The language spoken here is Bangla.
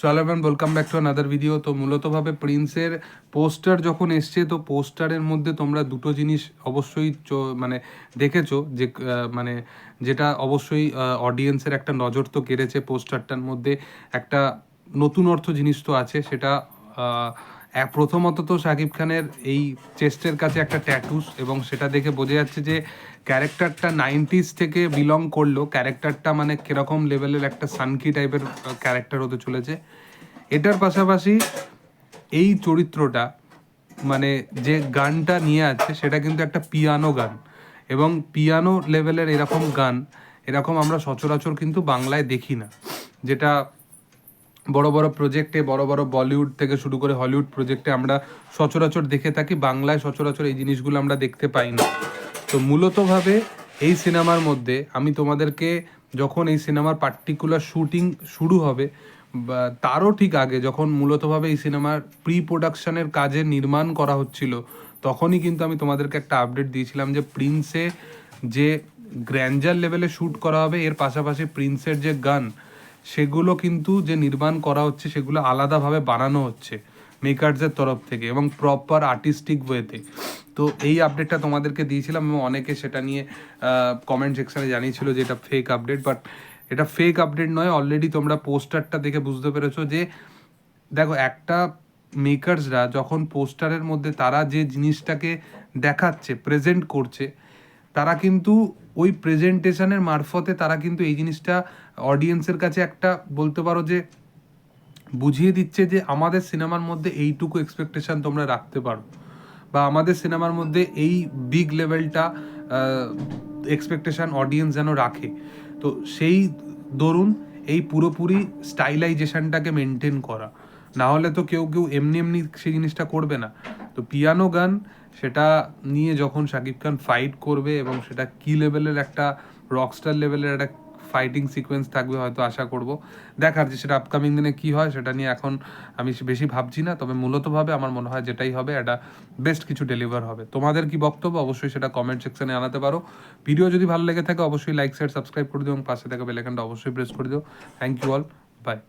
সালামান welcome back to another video তো মূলতভাবে প্রিন্সের পোস্টার যখন এসছে, তো পোস্টারের মধ্যে তোমরা দুটো জিনিস অবশ্যই মানে দেখেছ যে মানে যেটা অবশ্যই অডিয়েন্সের একটা নজর তো কেড়েছে পোস্টারটার মধ্যে। একটা নতুন অর্থ জিনিস তো আছে, সেটা প্রথমত তো শাকিব খানের এই চেস্টের কাছে একটা ট্যাটুস এবং সেটা দেখে বোঝা যাচ্ছে যে ক্যারেক্টারটা নাইনটিস থেকে বিলং করল। ক্যারেক্টারটা মানে কীরকম লেভেলের একটা সানকি টাইপের ক্যারেক্টার হতে চলেছে। এটার পাশাপাশি এই চরিত্রটা মানে যে গানটা নিয়ে আছে, সেটা কিন্তু একটা পিয়ানো গান। এবং পিয়ানো লেভেলের এরকম গান, এরকম আমরা সচরাচর কিন্তু বাংলায় দেখি না। যেটা বড় বড় প্রজেক্টে বড় বড় বলিউড থেকে শুরু করে হলিউড প্রজেক্টে আমরা সচরাচর দেখে থাকি। বাংলায় সচরাচর এই জিনিসগুলো আমরা দেখতে পাই না। তো মূলতভাবে এই সিনেমার মধ্যে আমি তোমাদেরকে যখন এই সিনেমার পার্টিকুলার শুটিং শুরু হবে তারও ঠিক আগে যখন মূলতভাবে এই সিনেমার প্রি প্রোডাকশনের কাজে নির্মাণ করা হচ্ছিল, তখনই কিন্তু আমি তোমাদেরকে একটা আপডেট দিয়েছিলাম যে প্রিন্সে যে গ্র্যান্ডার লেভেলে শ্যুট করা হবে, এর পাশাপাশি প্রিন্সের যে গান সেগুলো কিন্তু যে নির্মাণ করা হচ্ছে, সেগুলো আলাদাভাবে বানানো হচ্ছে মেকার্সের তরফ থেকে এবং প্রপার আর্টিস্টিক ওয়েতে তো। এই আপডেটটা তোমাদেরকে দিয়েছিলাম এবং অনেকে সেটা নিয়ে কমেন্ট সেকশানে জানিয়েছিল যে এটা ফেক আপডেট বাট এটা ফেক আপডেট নয় অলরেডি তোমরা পোস্টারটা দেখে বুঝতে পেরেছ যে, দেখো, একটা মেকার্সরা যখন পোস্টারের মধ্যে তারা যে জিনিসটাকে দেখাচ্ছে প্রেজেন্ট করছে তারা কিন্তু ওই প্রেজেন্টেশনের মারফতে তারা কিন্তু এই জিনিসটা অডিয়েন্সের কাছে একটা বলতে পারো যে বুঝিয়ে দিচ্ছে যে আমাদের সিনেমার মধ্যে এইটুকু এক্সপেকটেশন তোমরা রাখতে পারো। বা আমাদের সিনেমার মধ্যে এই বিগ লেভেলটা এক্সপেকটেশন অডিয়েন্স যেন রাখে। তো সেই দরুন এই পুরোপুরি স্টাইলাইজেশনটাকে মেনটেন করা। না হলে তো কেউ কেউ এমনি এমনি সেই জিনিসটা করবে না। তো পিয়ানো গান সেটা নিয়ে যখন শাকিব খান ফাইট করবে এবং সেটা কি লেভেলের একটা রকস্টার লেভেলের একটা ফাইটিং সিকোয়েন্স থাকবে হয়তো আশা করব। দেখার যে সেটা আপকামিং দিনে কি হয় সেটা নিয়ে এখন আমি বেশি ভাবছি না, তবে মূলতভাবে আমার মনে হয় যেটাই হবে এটা বেস্ট কিছু ডেলিভার হবে। তোমাদের কি বক্তব্য অবশ্যই সেটা কমেন্ট সেকশনে আনাতে পারো। ভিডিও যদি ভালো লেগে থাকে অবশ্যই লাইক শেয়ার সাবস্ক্রাইব করে দিও এবং পাশে থাকা বেলাইকানটা অবশ্যই প্রেস করে দিও। Thank you all by